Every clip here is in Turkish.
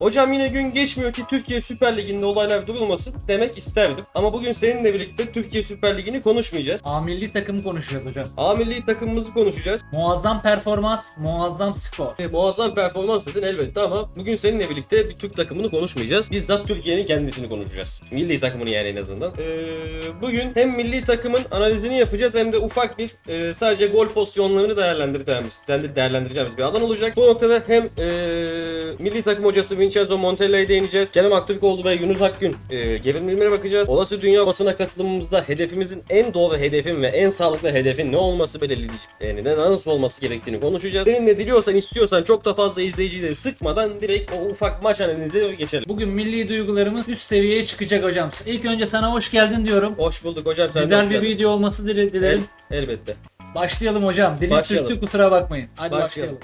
Hocam yine gün geçmiyor ki Türkiye Süper Ligi'nde olaylar durulmasın demek isterdim. Ama bugün seninle birlikte Türkiye Süper Ligi'ni konuşmayacağız. A milli takım konuşacağız hocam. A milli takımımızı konuşacağız. Muazzam performans, muazzam skor. E, muazzam performans dedin elbette ama bugün seninle birlikte bir Türk takımını konuşmayacağız. Bizzat Türkiye'nin kendisini konuşacağız. Milli takımını yani en azından. Ee, bugün hem milli takımın analizini yapacağız hem de ufak bir e, sadece gol pozisyonlarını değerlendireceğimiz, değerlendireceğimiz bir alan olacak. Bu noktada hem e, milli takım hocası Vincenzo Montella'ya değineceğiz. Kerem Aktürkoğlu ve Yunus Akgün e, gerilimlere bakacağız. Olası dünya basına katılımımızda hedefimizin en doğru hedefin ve en sağlıklı hedefin ne olması belirleyici, yani ne nasıl olması gerektiğini konuşacağız. Senin ne diliyorsan istiyorsan çok da fazla izleyiciyi de sıkmadan direkt o ufak maç analizine geçelim. Bugün milli duygularımız üst seviyeye çıkacak hocam. İlk önce sana hoş geldin diyorum. Hoş bulduk hocam sen Güzel bir video olması dile- dilerim. El- elbette. Başlayalım hocam. Dilim Başlayalım. sürttü kusura bakmayın. Hadi Başlayalım. başlayalım.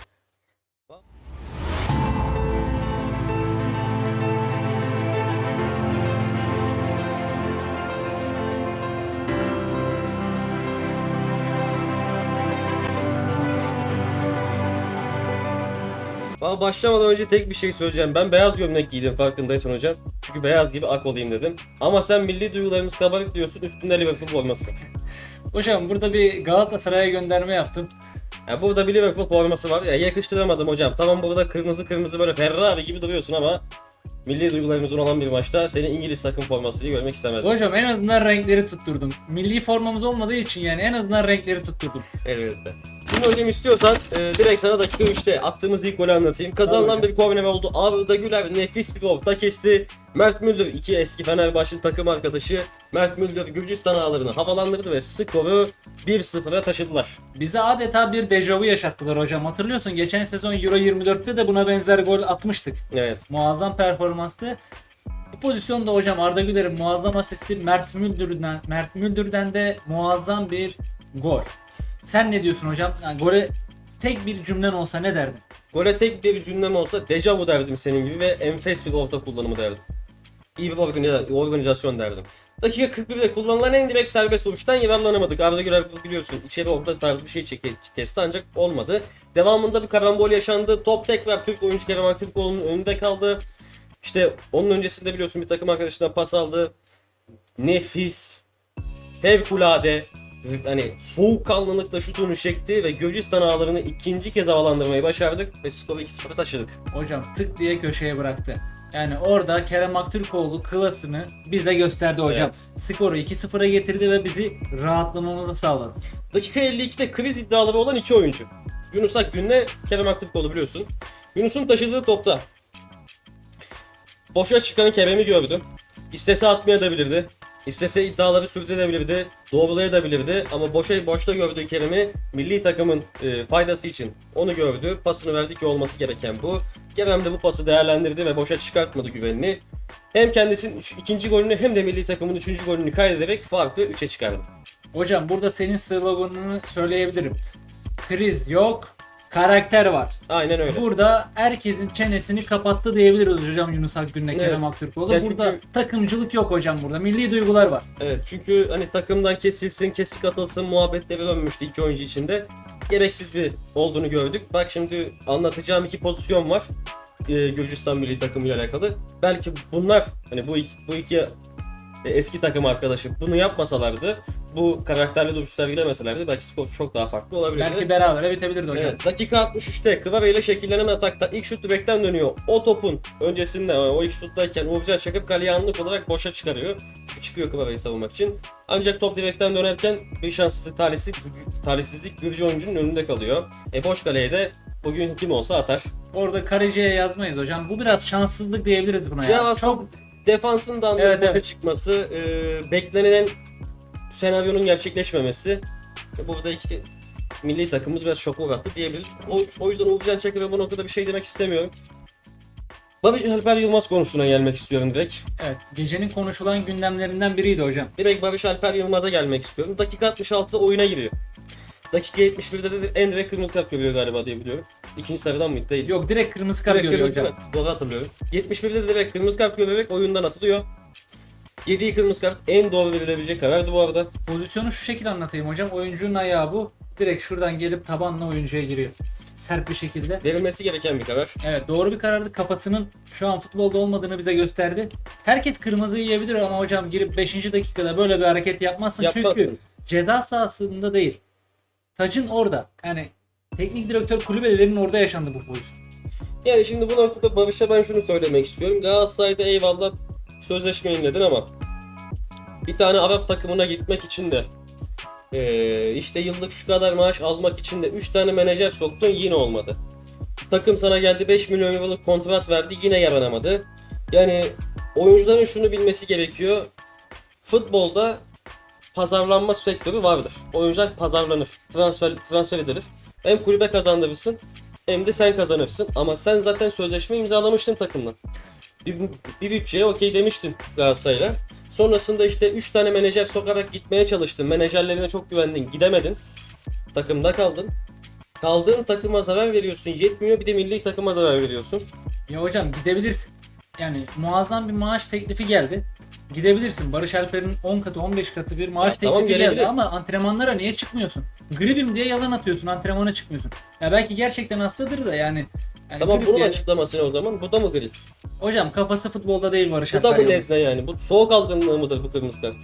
Valla başlamadan önce tek bir şey söyleyeceğim. Ben beyaz gömlek giydim farkındaysan hocam. Çünkü beyaz gibi ak olayım dedim. Ama sen milli duygularımız kabarık diyorsun üstünde Liverpool forması. Hocam burada bir Galatasaray'a gönderme yaptım. Ya burada bir Liverpool forması var. Ya yakıştıramadım hocam. Tamam burada kırmızı kırmızı böyle Ferrari gibi duruyorsun ama milli duygularımızın olan bir maçta seni İngiliz takım forması diye görmek istemezdim. Hocam en azından renkleri tutturdum. Milli formamız olmadığı için yani en azından renkleri tutturdum. Elbette. Şimdi hocam istiyorsan e, direkt sana dakika 3'te attığımız ilk golü anlatayım. Kazanılan bir korner oldu. Arda Güler nefis bir orta kesti. Mert Müldür iki eski Fenerbahçe takım arkadaşı Mert Müldür Gürcistan ağlarını havalandırdı ve skoru 1-0'a taşıdılar. Bize adeta bir dejavu yaşattılar hocam. Hatırlıyorsun geçen sezon Euro 24'te de buna benzer gol atmıştık. Evet. Muazzam performanstı. Bu pozisyonda hocam Arda Güler'in muazzam asisti Mert Müldür'den Mert Müldür'den de muazzam bir gol. Sen ne diyorsun hocam? Yani gole tek bir cümlen olsa ne derdin? Gole tek bir cümlem olsa dejavu derdim senin gibi ve enfes bir orta kullanımı derdim. İyi bir organiza- organizasyon derdim. Dakika 41'de kullanılan en direkt serbest vuruştan yararlanamadık. Arda Güler biliyorsun içeri orta tarzı bir şey çeke, kesti ancak olmadı. Devamında bir karambol yaşandı. Top tekrar Türk oyuncu Kerem Aktürkoğlu'nun önünde kaldı. İşte onun öncesinde biliyorsun bir takım arkadaşından pas aldı. Nefis. Fevkulade. Hani soğukkanlılıkla şutunu çekti ve Gürcistan ağlarını ikinci kez havalandırmayı başardık ve skoru 2-0 taşıdık. Hocam tık diye köşeye bıraktı. Yani orada Kerem Aktürkoğlu klasını bize gösterdi hocam. Skoru 2-0'a getirdi ve bizi rahatlamamızı sağladı. Dakika 52'de kriz iddiaları olan iki oyuncu. Yunus Akgün'le Kerem Aktürkoğlu biliyorsun. Yunus'un taşıdığı topta boşa çıkanı Kerem'i gördü. İstese atmayabilirdi. İstese iddiaları sürdürebilirdi, doğrulayabilirdi ama boşa boşta gördüğü Kerem'i milli takımın e, faydası için onu gördü. Pasını verdi ki olması gereken bu. Kerem de bu pası değerlendirdi ve boşa çıkartmadı güvenini. Hem kendisinin ikinci golünü hem de milli takımın üçüncü golünü kaydederek farkı 3'e çıkardı. Hocam burada senin sloganını söyleyebilirim. Kriz yok, karakter var. Aynen öyle. Burada herkesin çenesini kapattı diyebiliriz hocam Yunus Akgün'le Evet. Kerem Aktürkoğlu. Ya çünkü- Burada takımcılık yok hocam burada. Milli duygular var. Evet çünkü hani takımdan kesilsin, kesik atılsın muhabbetleri dönmüştü iki oyuncu içinde. Gereksiz bir olduğunu gördük. Bak şimdi anlatacağım iki pozisyon var. Ee, Gürcistan milli takımıyla alakalı. Belki bunlar hani bu iki, bu iki e, eski takım arkadaşı bunu yapmasalardı, bu karakterli duruş sergilemeselerdi belki skor çok daha farklı olabilirdi. Belki berabere bitebilirdi hocam. Evet, dakika 63'te Kvara ile şekillenen atakta ilk şut direkten dönüyor. O topun öncesinde e, o ilk şuttayken Uğurcan çakıp kaleye anlık olarak boşa çıkarıyor. Çıkıyor Kvara'yı savunmak için. Ancak top direkten dönerken bir şanssızlık talihsizlik, talihsizlik Gürcü oyuncunun önünde kalıyor. E boş kaleye de bugün kim olsa atar. Orada kaleciye yazmayız hocam. Bu biraz şanssızlık diyebiliriz buna ya. Ya aslında Çok defansın da Evet, boşa evet. çıkması, e, beklenilen senaryonun gerçekleşmemesi. Burada iki milli takımımız biraz şoka uğrattı diyebiliriz. O, o yüzden Uğurcan Çakır'a bu noktada bir şey demek istemiyorum. Barış Alper Yılmaz konusuna gelmek istiyorum direkt. evet, gecenin konuşulan gündemlerinden biriydi hocam. Direkt Barış Alper Yılmaz'a gelmek istiyorum. Dakika 66'da oyuna giriyor. Dakika 71'de de en direkt kırmızı kart görüyor galiba diye biliyorum. İkinci sarıdan mıydı? Değil. Yok direkt kırmızı kart Direkt görüyor hocam. kart. Doğru hatırlıyorum. 71'de de direkt kırmızı kart görerek oyundan atılıyor. Yediği kırmızı kart en doğru verilebilecek karardı bu arada. Pozisyonu şu şekilde anlatayım hocam. Oyuncunun ayağı bu. Direkt şuradan gelip tabanla oyuncuya giriyor. sert bir şekilde. Verilmesi gereken bir karar. Evet doğru bir karardı. Kafasının şu an futbolda olmadığını bize gösterdi. Herkes kırmızı yiyebilir ama hocam girip 5. dakikada böyle bir hareket yapmazsın. Yapmazsın. Çünkü ceza sahasında değil. Tacın orada. Yani teknik direktör kulübelerinin orada yaşandı bu pozisyon. Yani şimdi bu noktada Barış'a ben şunu söylemek istiyorum. Galatasaray'da eyvallah sözleşme yeniledin ama bir tane Arap takımına gitmek için de eee, işte yıllık şu kadar maaş almak için de 3 tane menajer soktun yine olmadı. Takım sana geldi 5 milyon euroluk kontrat verdi yine yaranamadı. Yani oyuncuların şunu bilmesi gerekiyor. Futbolda pazarlanma sektörü vardır. Oyuncular pazarlanır, transfer, transfer edilir. Hem kulübe kazandırırsın hem de sen kazanırsın. Ama sen zaten sözleşme imzalamıştın takımla. Bir, bir bütçeye okey demiştin Galatasaray'la. Sonrasında işte 3 tane menajer sokarak gitmeye çalıştın. Menajerlerine çok güvendin. Gidemedin. Takımda kaldın. Kaldığın takıma zarar veriyorsun. Yetmiyor bir de milli takıma zarar veriyorsun. Ya hocam gidebilirsin. Yani muazzam bir maaş teklifi geldi. Gidebilirsin. Barış Alper'in 10 katı 15 katı bir maaş Ya tamam, teklifi geldi gelebilir. ama antrenmanlara niye çıkmıyorsun? Gribim diye yalan atıyorsun. Antrenmana çıkmıyorsun. Ya belki gerçekten hastadır da yani. yani Tamam grip bunun diye- açıklaması ne o zaman? Bu da mı grip? Hocam kafası futbolda değil Barış Bu da Alper mı Yılmaz. nezle yani? Bu soğuk algınlığı mıdır bu kırmızı kart?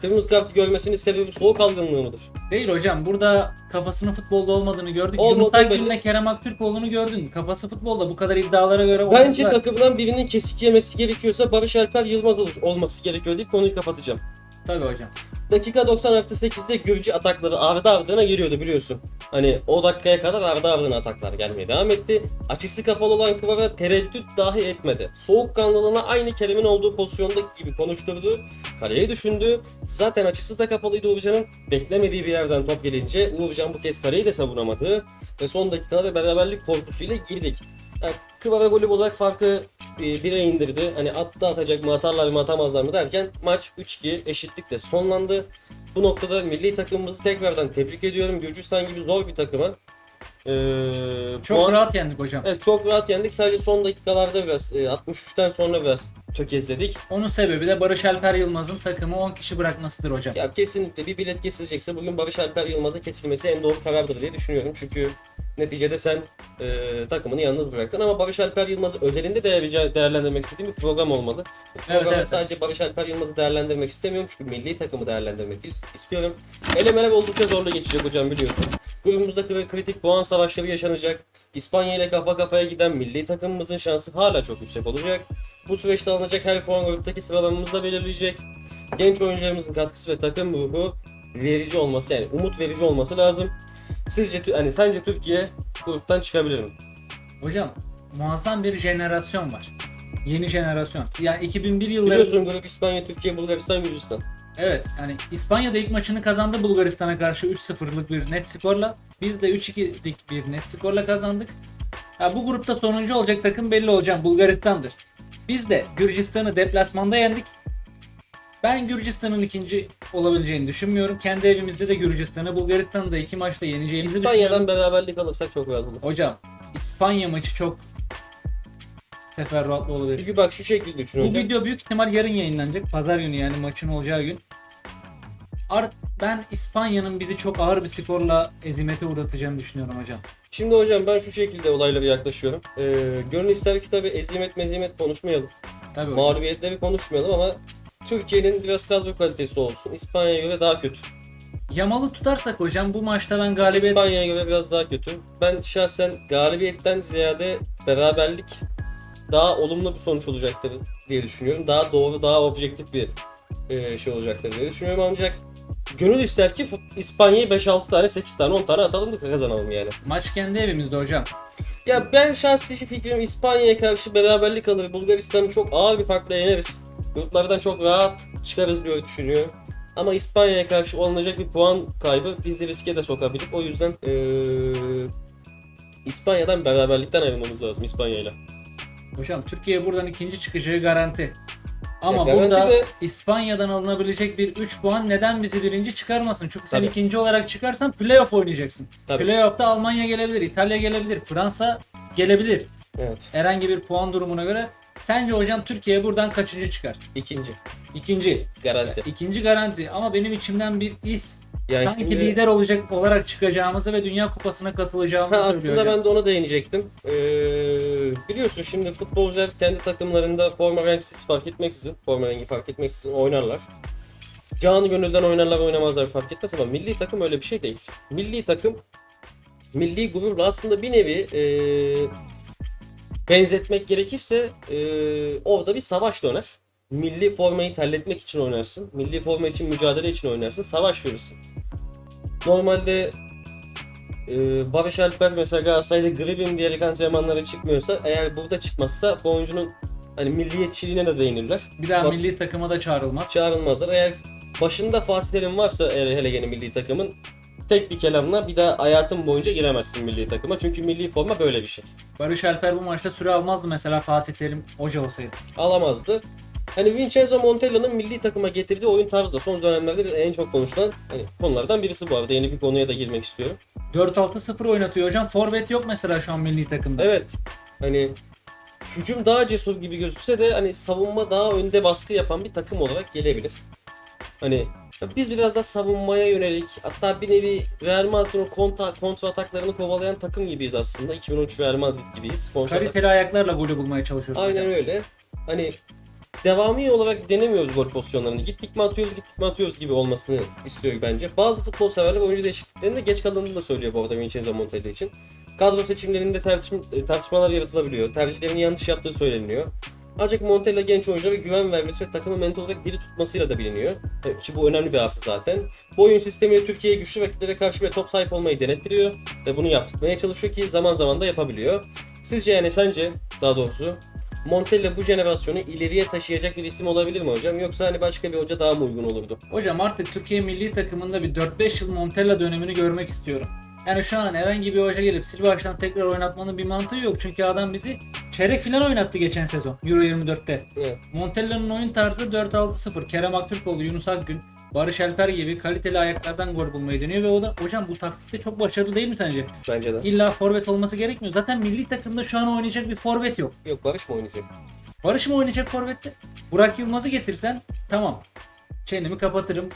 Kırmızı kart görmesinin sebebi soğuk algınlığı mıdır? Değil hocam. Burada kafasının futbolda olmadığını gördük. Olmadığı Yunus. Akgün'le Kerem Aktürkoğlu'nu gördün. Kafası futbolda bu kadar iddialara göre Bence oynadılar. takımdan birinin kesik yemesi gerekiyorsa Barış Alper Yılmaz olur, olması gerekiyor deyip konuyu kapatacağım. Tabii hocam. Dakika 90 artı 8'de Gürcü atakları ardı ardına geliyordu biliyorsun. Hani o dakikaya kadar ardı ardına ataklar gelmeye devam etti. Açısı kapalı olan Kıvara tereddüt dahi etmedi. Soğukkanlılığına aynı Kerem'in olduğu pozisyondaki gibi konuşturdu. Kaleyi düşündü. Zaten açısı da kapalıydı Uğurcan'ın. Beklemediği bir yerden top gelince Uğurcan bu kez kaleyi de savunamadı. Ve son dakikalarda beraberlik korkusuyla girdik. Yani Kıvara golü olarak farkı bire indirdi. Hani attı atacak mı atarlar mı atamazlar mı derken maç 3-2 eşitlikle sonlandı. Bu noktada milli takımımızı tekrardan tebrik ediyorum. Gürcistan gibi zor bir takıma. Ee, Çok puan- rahat yendik hocam. Evet çok rahat yendik. Sadece son dakikalarda biraz e, 63'ten sonra biraz tökezledik. Onun sebebi de Barış Alper Yılmaz'ın takımı 10 kişi bırakmasıdır hocam. Ya kesinlikle bir bilet kesilecekse bugün Barış Alper Yılmaz'a kesilmesi en doğru karardır diye düşünüyorum. Çünkü neticede sen e, takımını yalnız bıraktın ama Barış Alper Yılmaz'ı özelinde değer, değerlendirmek istediğim bir program olmalı. Bu programda evet. sadece Barış Alper Yılmaz'ı değerlendirmek istemiyorum çünkü milli takımı değerlendirmek is- istiyorum. Elemeler oldukça zorlu geçecek hocam biliyorsun. Grubumuzda kri- kritik puan savaşları yaşanacak. İspanya ile kafa kafaya giden milli takımımızın şansı hala çok yüksek olacak. Bu süreçte alınacak her puan gruptaki sıralamamızı da belirleyecek. Genç oyuncularımızın katkısı ve takım ruhu verici olması yani umut verici olması lazım. Sizce hani sence Türkiye gruptan çıkabilir mi? Hocam muazzam bir jenerasyon var. Yeni jenerasyon. Ya 2001 yılları Biliyorsun grup İspanya, Türkiye, Bulgaristan, Gürcistan. Evet yani İspanya'da ilk maçını kazandı Bulgaristan'a karşı 3-0'lık bir net skorla. Biz de 3-2'lik bir net skorla kazandık. Ya bu grupta sonuncu olacak takım belli hocam Bulgaristan'dır. Biz de Gürcistan'ı deplasmanda yendik. Ben Gürcistan'ın ikinci olabileceğini düşünmüyorum. Kendi evimizde de Gürcistan'ı, Bulgaristan'ı da iki maçta yeneceğimizi düşünüyorum. İspanya'dan beraberlik alırsak çok rahat olur. Hocam İspanya maçı çok teferruatlı olabilir. Çünkü bak şu şekilde düşün Bu hocam. video büyük ihtimal yarın yayınlanacak. Pazar günü yani maçın olacağı gün. Art ben İspanya'nın bizi çok ağır bir skorla ezimete uğratacağını düşünüyorum hocam. Şimdi hocam ben şu şekilde olaylara yaklaşıyorum. Ee, gönül ister ki tabii ezimet mezimet konuşmayalım. Tabii hocam. Mağlubiyetleri konuşmayalım ama Türkiye'nin biraz kadro kalitesi olsun. İspanya'ya göre daha kötü. Yamalı tutarsak hocam bu maçta ben galibiyet İspanya'ya göre biraz daha kötü. Ben şahsen galibiyetten ziyade beraberlik daha olumlu bir sonuç olacaktır diye düşünüyorum. Daha doğru, daha objektif bir e, şey olacaktır diye düşünüyorum ancak gönül ister ki İspanya'yı 5-6 tane, 8 tane, 10 tane atalım da kazanalım yani. maç kendi evimizde hocam. Ya ben şahsi fikrim İspanya'ya karşı beraberlik alır. Bulgaristan'ı çok ağır bir farkla yeneriz. Gruplardan çok rahat çıkarız diye düşünüyorum. Ama İspanya'ya karşı olunacak bir puan kaybı bizi riske de sokabilir. O yüzden eee İspanya'dan beraberlikten ayrılmamız lazım İspanya'yla. Hocam Türkiye buradan ikinci çıkacağı garanti. Ama Ya garanti burada de- İspanya'dan alınabilecek bir 3 puan neden bizi birinci çıkarmasın? Çünkü sen Tabii. ikinci olarak çıkarsan playoff oynayacaksın. Tabii. Playoff'ta Almanya gelebilir, İtalya gelebilir, Fransa gelebilir. Evet. Herhangi bir puan durumuna göre. Sence hocam Türkiye buradan kaçıncı çıkar? İkinci. İkinci. Garanti. İkinci garanti ama benim içimden bir his Yani Sanki şimdi- lider olacak olarak çıkacağımızı ve Dünya Kupası'na katılacağımızı söylüyor aslında hocam. ben de ona değinecektim. Ee, biliyorsun şimdi futbolcular kendi takımlarında forma renksiz fark etmeksizin, forma rengi fark etmeksizin oynarlar. Canı gönülden oynarlar oynamazlar fark etmez ama milli takım öyle bir şey değil. Milli takım milli gururla aslında bir nevi ee, benzetmek gerekirse ee, orada bir savaş döner. Milli formayı terletmek için oynarsın. Milli forma için mücadele için oynarsın. Savaş verirsin. Normalde ee, Barış Alper mesela Galatasaray'da gribim diyerek antrenmanlara çıkmıyorsa eğer burada çıkmazsa bu oyuncunun hani milliyetçiliğine de değinirler. Bir daha Bak- milli takıma da çağrılmaz. Çağrılmazlar. Eğer başında Fatih Terim varsa eğer hele gene milli takımın tek bir kelamla bir daha hayatın boyunca giremezsin milli takıma. Çünkü milli forma böyle bir şey. Barış Alper bu maçta süre almazdı mesela Fatih Terim hoca olsaydı. Alamazdı. Hani Vincenzo Montella'nın milli takıma getirdiği oyun tarzı da son dönemlerde en çok konuşulan hani konulardan birisi bu arada. Yeni bir konuya da girmek istiyorum. 4-6-0 oynatıyor hocam. Forvet yok mesela şu an milli takımda. Evet. Hani hücum daha cesur gibi gözükse de hani savunma daha önde baskı yapan bir takım olarak gelebilir. Hani biz biraz da savunmaya yönelik hatta bir nevi Real Madrid'in kontra, kontra ataklarını kovalayan takım gibiyiz aslında. 2013 Real Madrid gibiyiz. Kontra atak- Kaliteli ayaklarla golü bulmaya çalışıyoruz. Aynen hocam. öyle. Hani devamı olarak denemiyoruz gol pozisyonlarını. Gittik mi atıyoruz, gittik mi atıyoruz gibi olmasını istiyor bence. Bazı futbol severler oyuncu değişikliklerinde geç kalındığını da söylüyor bu arada Vincenzo Montella için. Kadro seçimlerinde tartışma, tartışmalar yaratılabiliyor. Tercihlerini yanlış yaptığı söyleniyor. Ancak Montella genç oyunculara güven vermesi ve takımı mental olarak diri tutmasıyla da biliniyor. Evet, ki bu önemli bir artı zaten. Bu oyun sistemiyle Türkiye'ye güçlü rakiplere karşı bir top sahip olmayı denettiriyor. Ve bunu yaptırmaya çalışıyor ki zaman zaman da yapabiliyor. Sizce yani sence daha doğrusu Montella bu jenerasyonu ileriye taşıyacak bir isim olabilir mi hocam? Yoksa hani başka bir hoca daha mı uygun olurdu? Hocam artık Türkiye milli takımında bir 4-5 yıl Montella dönemini görmek istiyorum. Yani şu an herhangi bir hoca gelip sil baştan tekrar oynatmanın bir mantığı yok. Çünkü adam bizi çeyrek final oynattı geçen sezon Euro 24'te. Evet. Montella'nın oyun tarzı 4-6-0. Kerem Aktürkoğlu, Yunus Akgün, Barış Alper gibi kaliteli ayaklardan gol bulmayı deniyor ve o da hocam bu taktikte çok başarılı değil mi sence? Bence de. İlla forvet olması gerekmiyor. Zaten milli takımda şu an oynayacak bir forvet yok. Yok Barış mı oynayacak? Barış mı oynayacak forvette? Burak Yılmaz'ı getirsen tamam. Çenemi kapatırım.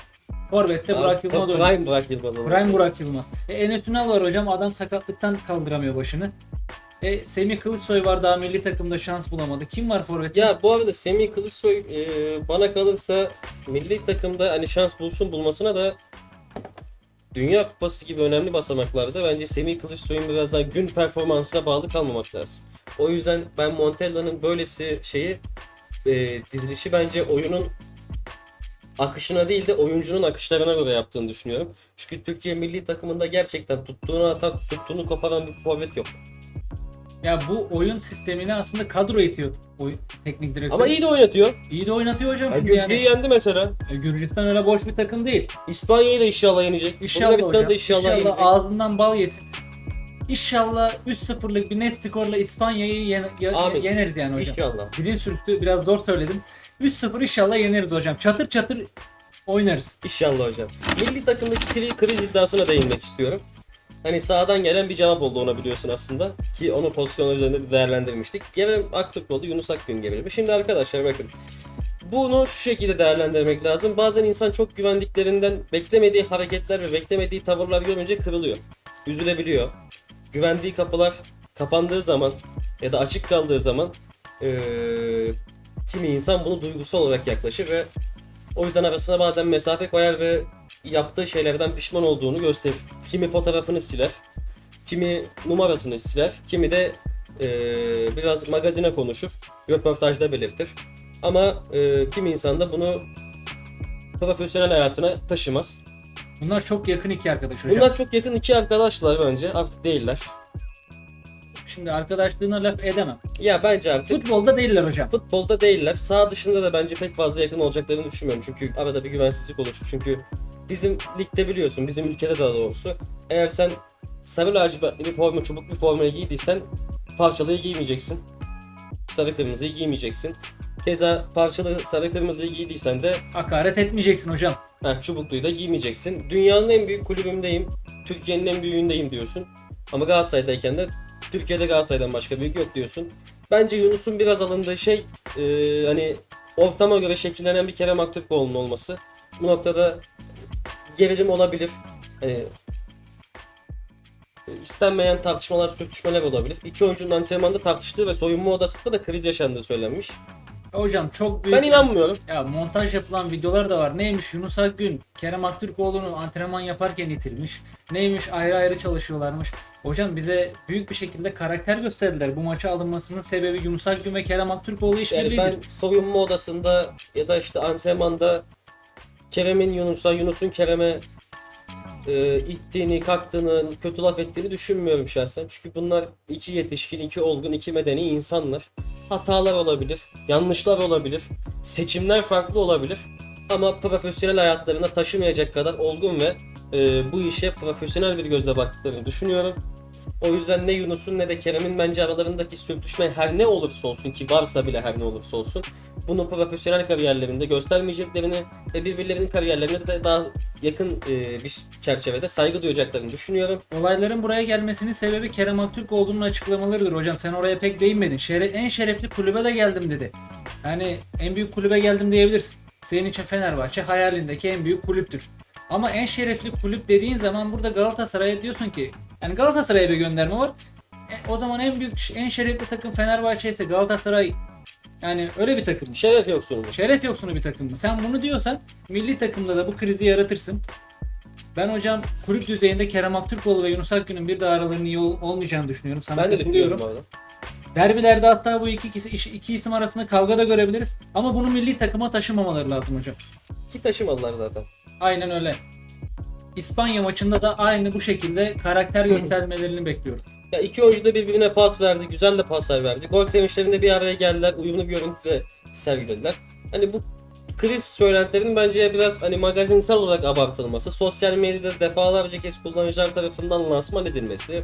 Forvette Burak Yılmaz oynar. Prime Burak Yılmaz. Prime Burak Yılmaz. E, Enes Ünal var hocam. Adam sakatlıktan kaldıramıyor başını. E, Semih Kılıçsoy var daha milli takımda şans bulamadı. Kim var forvette? Ya bu arada Semih Kılıçsoy e, bana kalırsa milli takımda hani şans bulsun bulmasına da Dünya Kupası gibi önemli basamaklarda bence Semih Kılıçsoy'un biraz daha gün performansına bağlı kalmamak lazım. O yüzden ben Montella'nın böylesi şeyi e, dizilişi bence oyunun akışına değil de oyuncunun akışlarına göre yaptığını düşünüyorum. Çünkü Türkiye milli takımında gerçekten tuttuğunu atak, tuttuğunu koparan bir forvet yok. Ya bu oyun sistemini aslında kadro itiyor oyun teknik direktör. Ama iyi de oynatıyor. İyi de oynatıyor hocam. Şimdi Gürcü'yü yani. yendi mesela. E, Gürcistan öyle boş bir takım değil. İspanya'yı da inşallah yenecek. İnşallah Bulgaristan'ı hocam. da inşallah, İnşallah yenecek. ağzından bal yesin. İnşallah 3-0'lık bir net skorla İspanya'yı yen- ya- yeneriz yani hocam. İnşallah. Dilim sürçtü biraz zor söyledim. 3-0 inşallah yeneriz hocam. Çatır çatır oynarız. İnşallah hocam. Milli takımdaki kriz, kriz iddiasına değinmek istiyorum. Hani sağdan gelen bir cevap oldu ona biliyorsun aslında. Ki onu pozisyon üzerinde de değerlendirmiştik. Gelen Aktürk oldu, Yunus Akgün gerilimi. Şimdi arkadaşlar bakın. Bunu şu şekilde değerlendirmek lazım. Bazen insan çok güvendiklerinden beklemediği hareketler ve beklemediği tavırlar görünce kırılıyor. Üzülebiliyor. Güvendiği kapılar kapandığı zaman ya da açık kaldığı zaman eee, kimi insan bunu duygusal olarak yaklaşır ve o yüzden arasına bazen mesafe koyar ve yaptığı şeylerden pişman olduğunu gösterir. Kimi fotoğrafını siler, kimi numarasını siler, kimi de eee, biraz magazine konuşur, röportajda belirtir. Ama eee kimi insan da bunu profesyonel hayatına taşımaz. Bunlar çok yakın iki arkadaş hocam. Bunlar çok yakın iki arkadaşlar bence, artık değiller. Şimdi arkadaşlığına laf edemem. Ya bence artık Futbolda değiller hocam. futbolda değiller. Sağ dışında da bence pek fazla yakın olacaklarını düşünmüyorum. Çünkü arada bir güvensizlik oluştu. Çünkü bizim ligde biliyorsun, bizim ülkede daha doğrusu. Eğer sen sarı lacivertli bir forma, çubuk bir formayı giydiysen parçalıyı giymeyeceksin. Sarı kırmızıyı giymeyeceksin. Keza parçalı sarı kırmızıyı giydiysen de Hakaret etmeyeceksin hocam. ha, çubukluyu da giymeyeceksin. Dünyanın en büyük kulübümdeyim, Türkiye'nin en büyüğündeyim diyorsun. Ama Galatasaray'dayken de Türkiye'de Galatasaray'dan başka büyük yok diyorsun. Bence Yunus'un biraz alındığı şey e, hani ortama göre şekillenen bir Kerem Aktürkoğlu'nun olması. Bu noktada gerilim olabilir. Hani istenmeyen tartışmalar, sürtüşmeler olabilir. İki oyuncunun antrenmanda tartıştığı ve soyunma odasında da kriz yaşandığı söylenmiş. Hocam çok büyük Ben inanmıyorum. Ya montaj yapılan videolar da var. Neymiş Yunus Akgün, Kerem Aktürkoğlu'nu antrenman yaparken itilmiş. Neymiş ayrı ayrı çalışıyorlarmış. Hocam bize büyük bir şekilde karakter gösterdiler. Bu maça alınmasının sebebi Yunus Akgün ve Kerem Aktürkoğlu Yani işbirliğidir. ben soyunma odasında ya da işte antrenmanda Kerem'in Yunus'a, Yunus'un Kerem'e e, ittiğini, kalktığını, kötü laf ettiğini düşünmüyorum şahsen. Çünkü bunlar iki yetişkin, iki olgun, iki medeni insanlar. Hatalar olabilir, yanlışlar olabilir, seçimler farklı olabilir. Ama profesyonel hayatlarına taşımayacak kadar olgun ve e, bu işe profesyonel bir gözle baktıklarını düşünüyorum. O yüzden ne Yunus'un ne de Kerem'in bence aralarındaki sürtüşme her ne olursa olsun ki varsa bile her ne olursa olsun bunu profesyonel kariyerlerinde göstermeyeceklerini ve birbirlerinin kariyerlerine de daha yakın e, bir çerçevede saygı duyacaklarını düşünüyorum. Olayların buraya gelmesinin sebebi Kerem Aktürkoğlu'nun açıklamalarıdır hocam. Sen oraya pek değinmedin. Şere en şerefli kulübe de geldim dedi. Yani en büyük kulübe geldim diyebilirsin. Senin için Fenerbahçe hayalindeki en büyük kulüptür. Ama en şerefli kulüp dediğin zaman burada Galatasaray'a diyorsun ki yani Galatasaray'a bir gönderme var. E, o zaman en büyük en şerefli takım Fenerbahçe ise Galatasaray yani öyle bir takım. Şeref yoksunu. Şeref yoksunu bir takım mı? Sen bunu diyorsan milli takımda da bu krizi yaratırsın. Ben hocam kulüp düzeyinde Kerem Aktürkoğlu ve Yunus Akgün'ün bir de aralarının iyi ol- olmayacağını düşünüyorum. Sana Ben de katılıyorum. bu arada. Derbilerde hatta bu iki, iş- iki isim arasında kavga da görebiliriz. Ama bunu milli takıma taşımamaları lazım hocam. Ki taşımadılar zaten. Aynen öyle. İspanya maçında da aynı bu şekilde karakter göstermelerini bekliyorum. Ya iki oyuncu da birbirine pas verdi. Güzel de paslar verdi. Gol sevinçlerinde bir araya geldiler. Uyumlu bir görüntü de sergilediler. Hani bu kriz söylentilerinin bence biraz hani magazinsel olarak abartılması, sosyal medyada defalarca kez kullanıcılar tarafından lansman edilmesi,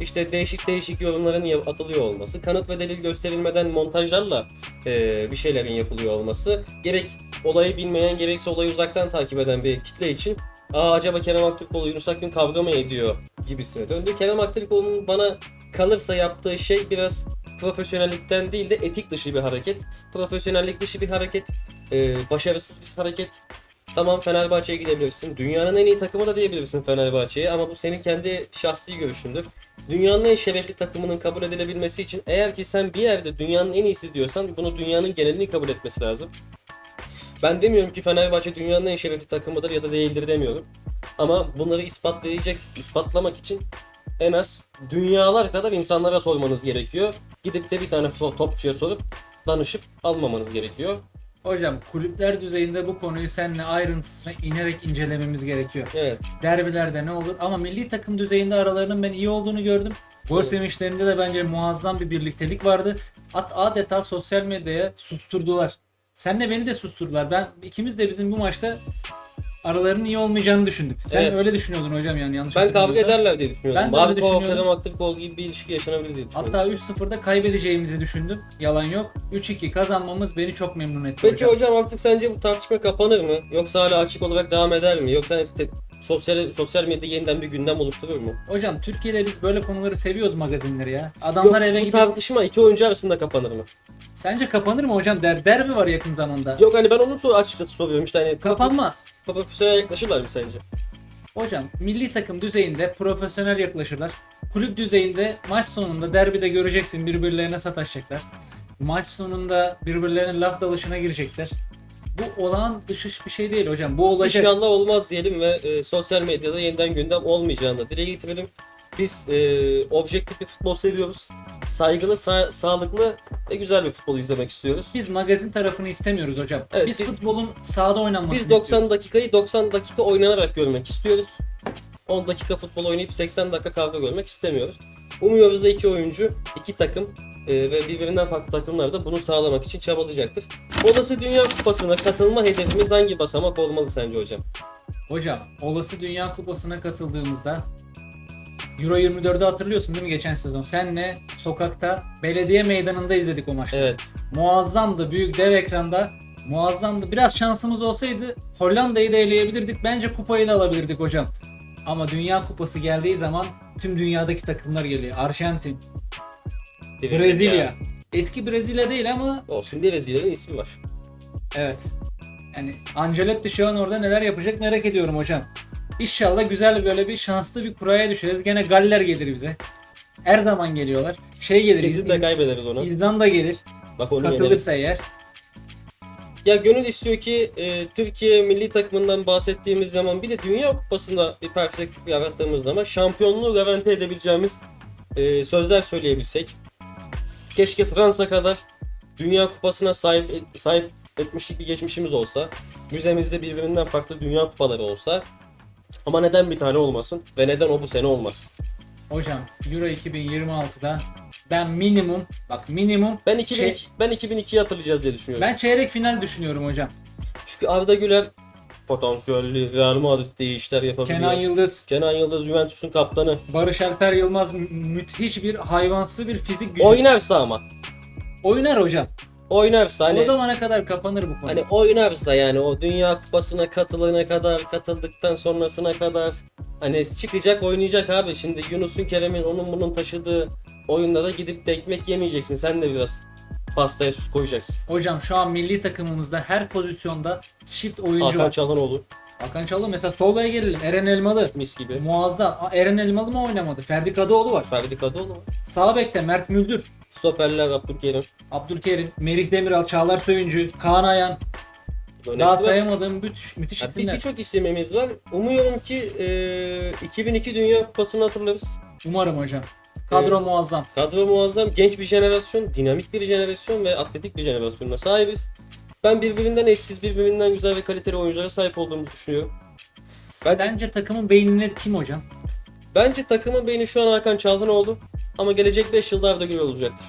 işte değişik değişik yorumların atılıyor olması, kanıt ve delil gösterilmeden montajlarla eee, bir şeylerin yapılıyor olması, gerek olayı bilmeyen gerekse olayı uzaktan takip eden bir kitle için Aa acaba Kerem Aktürkoğlu Yunus Akgün kavga mı ediyor gibisine döndü. Kerem Aktürkoğlu'nun bana kalırsa yaptığı şey biraz profesyonellikten değil de etik dışı bir hareket. Profesyonellik dışı bir hareket. Ee, başarısız bir hareket. Tamam Fenerbahçe'ye gidebilirsin. Dünyanın en iyi takımı da diyebilirsin Fenerbahçe'ye ama bu senin kendi şahsi görüşündür. Dünyanın en şerefli takımının kabul edilebilmesi için eğer ki sen bir yerde dünyanın en iyisi diyorsan bunu dünyanın genelini kabul etmesi lazım. Ben demiyorum ki Fenerbahçe dünyanın en şerefli takımıdır ya da değildir demiyorum. Ama bunları ispatlayacak, ispatlamak için en az dünyalar kadar insanlara sormanız gerekiyor. Gidip de bir tane topçuya sorup danışıp almamanız gerekiyor. Hocam kulüpler düzeyinde bu konuyu seninle ayrıntısına inerek incelememiz gerekiyor. Evet. derbilerde ne olur ama milli takım düzeyinde aralarının ben iyi olduğunu gördüm. Gol Evet. sevinçlerinde de bence muazzam bir birliktelik vardı. At adeta sosyal medyaya susturdular. Senle beni de susturdular. Ben ikimiz de bizim bu maçta aralarının iyi olmayacağını düşündük. Sen Evet. öyle düşünüyordun hocam yani yanlış Ben kavga hatırlamıyorsam. ederler diye düşünüyordum. Ben de öyle Marco, düşünüyorum. Kerem Aktürkoğlu gibi bir ilişki yaşanabilir diye düşünüyordum. Hatta 3-0'da kaybedeceğimizi düşündüm. Yalan yok. 3-2 kazanmamız beni çok memnun etti Peki hocam. hocam artık sence bu tartışma kapanır mı? Yoksa hala açık olarak devam eder mi? Yoksa işte sosyal sosyal medya yeniden bir gündem oluşturur mu? Hocam Türkiye'de biz böyle konuları seviyoruz magazinleri ya. Adamlar Yok, eve bu gidip tartışma iki oyuncu arasında kapanır mı? sence kapanır mı hocam? Der derbi var yakın zamanda. Yok hani ben onu sor açıkçası soruyorum işte hani Kapanmaz. Profesyonel yaklaşırlar mı sence? Hocam milli takım düzeyinde profesyonel yaklaşırlar. Kulüp düzeyinde maç sonunda derbide göreceksin birbirlerine sataşacaklar. Maç sonunda birbirlerine laf dalışına girecekler. Bu olağan dışı bir şey değil hocam. Bu olacak. İnşallah olmaz diyelim ve e, sosyal medyada yeniden gündem olmayacağını da dile getirelim. Biz e, objektif bir futbol seviyoruz. Saygılı, sa- sağlıklı ve güzel bir futbol izlemek istiyoruz. Biz magazin tarafını istemiyoruz hocam. Evet, biz, biz- futbolun sahada oynanmasını Biz istiyoruz. 90 dakikayı 90 dakika oynanarak görmek istiyoruz. 10 dakika futbol oynayıp 80 dakika kavga görmek istemiyoruz. Umuyoruz da iki oyuncu, iki takım e, ve birbirinden farklı takımlar da bunu sağlamak için çabalayacaktır. Olası Dünya Kupası'na katılma hedefimiz hangi basamak olmalı sence hocam? Hocam olası Dünya Kupası'na katıldığımızda Euro 24'ü hatırlıyorsun değil mi geçen sezon? Senle sokakta belediye meydanında izledik o maçı. Evet. Muazzamdı büyük dev ekranda. Muazzamdı. Biraz şansımız olsaydı Hollanda'yı da eleyebilirdik. Bence kupayı da alabilirdik hocam. Ama Dünya Kupası geldiği zaman tüm dünyadaki takımlar geliyor. Arjantin, Brezilya. Eski Brezilya değil ama Olsun Brezilya'nın ismi var. evet. Yani Ancelotti şu an orada neler yapacak merak ediyorum hocam. İnşallah güzel böyle bir şanslı bir kuraya düşeriz. Gene Galler gelir bize. Her zaman geliyorlar. Şey gelir. Kesin de kaybederiz onu. İzlanda gelir. Bak onu yeneriz. Katılırsa eğer. Ya gönül istiyor ki e, Türkiye milli takımından bahsettiğimiz zaman bir de Dünya Kupası'nda bir perspektif yarattığımız zaman şampiyonluğu garanti edebileceğimiz e, sözler söyleyebilsek. Keşke Fransa kadar Dünya Kupası'na sahip sahip etmişlik bir geçmişimiz olsa. Müzemizde birbirinden farklı Dünya Kupaları olsa. Ama neden bir tane olmasın ve neden o bu sene olmaz? Hocam Euro 2026'da ben minimum bak minimum Ben 2002 ben 2002'yi hatırlayacağız diye düşünüyorum. ben çeyrek final düşünüyorum hocam. Çünkü Arda Güler potansiyelli Real Madrid'de iyi işler yapabiliyor. Kenan Yıldız, Kenan Yıldız Juventus'un kaptanı. Barış Alper Yılmaz mü- müthiş bir hayvansı bir fizik gücü. Oynarsa ama. Oynar hocam. Oynarsa o hani zamana kadar kapanır bu konu. hani oynarsa yani o Dünya Kupası'na katılana kadar, katıldıktan sonrasına kadar hani çıkacak oynayacak abi. Şimdi Yunus'un Kerem'in onun bunun taşıdığı oyunda da gidip de ekmek yemeyeceksin. Sen de biraz pastaya süs koyacaksın. Hocam şu an milli takımımızda her pozisyonda çift oyuncu Hakan var. Çalhanoğlu Hakan Çalı mesela sol beye gelelim. Eren Elmalı. mis gibi. Muazzam. Aa, Eren Elmalı mı oynamadı? Ferdi Kadıoğlu var. Ferdi Kadıoğlu var. Sağ bekte Mert Müldür. Stoperler Abdülkerim. Abdülkerim, Merih Demiral, Çağlar Söyüncü, Kaan Ayan. Yönetimi- Daha sayamadığım müthiş, müthiş Ya bir- isimler. Birçok isimimiz var. Umuyorum ki e, 2002 Dünya Kupası'nı hatırlarız. Umarım hocam. Kadro muazzam. Kadro muazzam, genç bir jenerasyon, dinamik bir jenerasyon ve atletik bir jenerasyonuna sahibiz. Ben birbirinden eşsiz, birbirinden güzel ve kaliteli oyunculara sahip olduğumuzu düşünüyorum. Bence- Bence takımın beynine kim hocam? Bence takımın beyni şu an Hakan Çalhanoğlu ama gelecek 5 yılda Arda Güler olacaktır.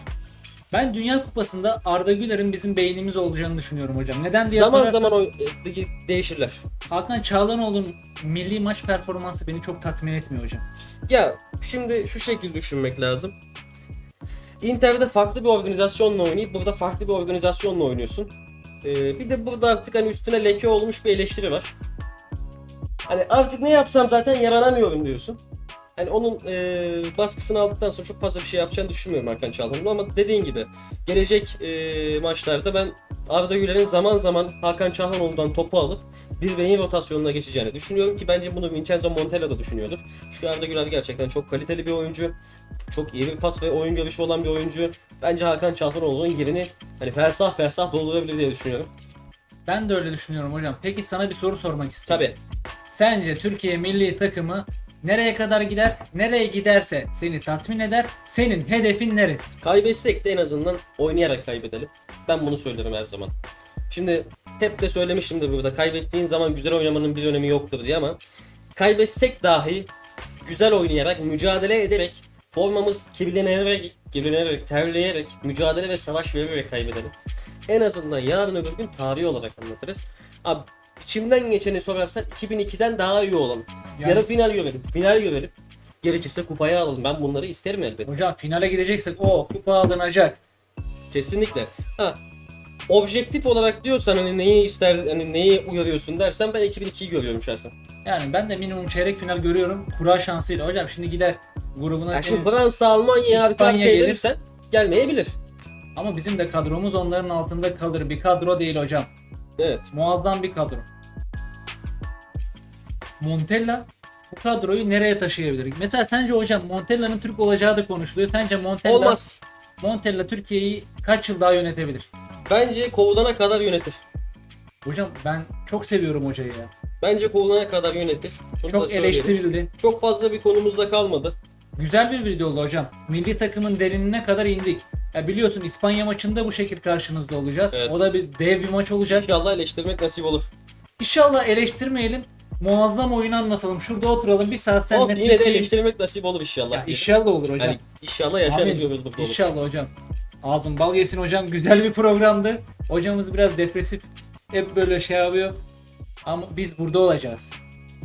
Ben Dünya Kupası'nda Arda Güler'in bizim beynimiz olacağını düşünüyorum hocam. Neden diye Zaman sorarsan- zaman oy- e, de- değişirler. Hakan Çağlanoğlu'nun milli maç performansı beni çok tatmin etmiyor hocam. Ya şimdi şu şekilde düşünmek lazım. Inter'de farklı bir organizasyonla oynayıp burada farklı bir organizasyonla oynuyorsun. Ee, bir de burada artık hani üstüne leke olmuş bir eleştiri var. Hani artık ne yapsam zaten yaranamıyorum diyorsun. Hani onun e, baskısını aldıktan sonra çok fazla bir şey yapacağını düşünmüyorum Hakan Çalhanoğlu'nun ama dediğin gibi gelecek e, maçlarda ben Arda Güler'in zaman zaman Hakan Çalhanoğlu'ndan topu alıp bir beyin rotasyonuna geçeceğini düşünüyorum ki bence bunu Vincenzo Montella da düşünüyordur. Çünkü Arda Güler gerçekten çok kaliteli bir oyuncu. Çok iyi bir pas ve oyun görüşü olan bir oyuncu. Bence Hakan Çalhanoğlu'nun yerini hani fersah fersah doldurabilir diye düşünüyorum. Ben de öyle düşünüyorum hocam. Peki sana bir soru sormak istiyorum. Tabi. Sence Türkiye milli takımı nereye kadar gider? Nereye giderse seni tatmin eder? Senin hedefin neresi? Kaybetsek de en azından oynayarak kaybedelim. Ben bunu söylerim her zaman. Şimdi hep de söylemişimdir burada kaybettiğin zaman güzel oynamanın bir önemi yoktur diye ama kaybetsek dahi güzel oynayarak, mücadele ederek, formamız kirlenerek, kirlenerek, terleyerek, mücadele ve savaş vererek kaybedelim. En azından yarın öbür gün tarih olarak anlatırız. Abi içimden geçeni sorarsan 2002'den daha iyi olalım. Yani- Yarı final görelim, final görelim. Gerekirse kupayı alalım. Ben bunları isterim elbette. Hocam finale gideceksek o kupa alınacak. Kesinlikle. Ha, objektif olarak diyorsan hani neyi ister hani neyi uyarıyorsun dersen ben 2002'yi görüyorum şahsen. Yani ben de minimum çeyrek final görüyorum. Kura şansıyla. Hocam şimdi gider grubuna Ya şimdi Fransa, Almanya gelir. gelirsen gelmeyebilir. Ama bizim de kadromuz onların altında kalır. Bir kadro değil hocam. Evet. Muazzam bir kadro. Montella bu kadroyu nereye taşıyabilir? Mesela sence hocam Montella'nın Türk olacağı da konuşuluyor. Sence Montella Olmaz. Montella Türkiye'yi kaç yıl daha yönetebilir? Bence kovulana kadar yönetir. Hocam ben çok seviyorum hocayı ya. Bence kovulana kadar yönetir. Bunu da Çok söyleyelim. eleştirildi. Çok fazla bir konumuzda kalmadı. Güzel bir video oldu hocam. Milli takımın derinine kadar indik. Ya biliyorsun İspanya maçında bu şekilde karşınızda olacağız. Evet. O da bir dev bir maç olacak. İnşallah eleştirmek nasip olur. İnşallah eleştirmeyelim. Muazzam oyunu anlatalım. Şurada oturalım bir saat seninle Olsun yine de Türkiye'yi- eleştirmek nasip olur inşallah. Ya inşallah olur hocam. Yani inşallah yaşar Amin. ediyoruz burada olur. İnşallah hocam. Ağzım bal yesin hocam. Güzel bir programdı. Hocamız biraz depresif. Hep böyle şey yapıyor. Ama biz burada olacağız.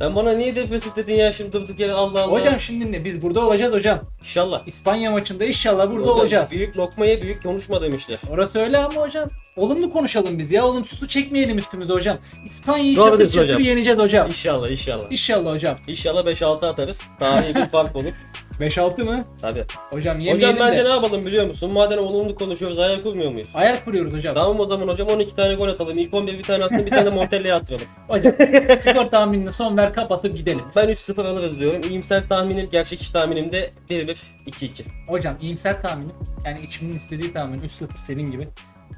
Sen bana niye depresif dedin ya şimdi durduk yere Allah Allah. Hocam şimdi ne? Biz burada olacağız hocam. İnşallah. İspanya maçında inşallah burada Hocam, olacağız. Büyük lokmaya büyük konuşma demişler. Orası öyle ama hocam. Olumlu konuşalım biz ya. Olumsuzu çekmeyelim üstümüze hocam. İspanya'yı Doğru çatır diyorsun çatır hocam. yeneceğiz hocam. İnşallah inşallah. İnşallah hocam. İnşallah 5-6 atarız. Tarihi bir fark olur. 5-6 mı? Tabii. Hocam yemeyelim Hocam bence de. ne yapalım biliyor musun? Madem olumlu konuşuyoruz hayal kurmuyor muyuz? Ayar kuruyoruz hocam. Tamam o zaman hocam 12 tane gol atalım. İlk 11 bir tane aslında bir tane Montella'ya attıralım. Hocam skor tahminini son ver kapatıp gidelim. Ben 3-0 alırız diyorum. İyimser tahminim, gerçek iş tahminim de 1-1, 2-2. Hocam iyimser tahminim yani içimin istediği tahmin 3-0 senin gibi.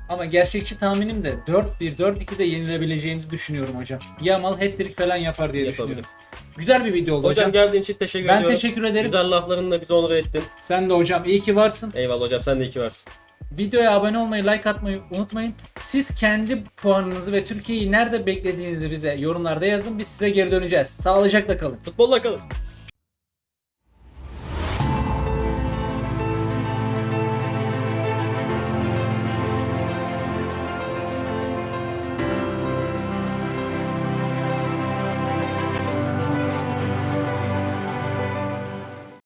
Ama gerçekçi tahminim de 4-1, 4-2'de yenilebileceğimizi düşünüyorum hocam. Yamal hat-trick falan yapar diye Yapabilir. düşünüyorum. Güzel bir video oldu Hocam hocam. geldiğin için teşekkür ben ediyorum. teşekkür ederim. Güzel laflarınla bizi onur ettin. Sen de hocam iyi ki varsın. Eyvallah hocam sen de iki varsın. Videoya abone olmayı, like atmayı unutmayın. Siz kendi puanınızı ve Türkiye'yi nerede beklediğinizi bize yorumlarda yazın. Biz size geri döneceğiz. Sağlıcakla kalın. Futbolla kalın.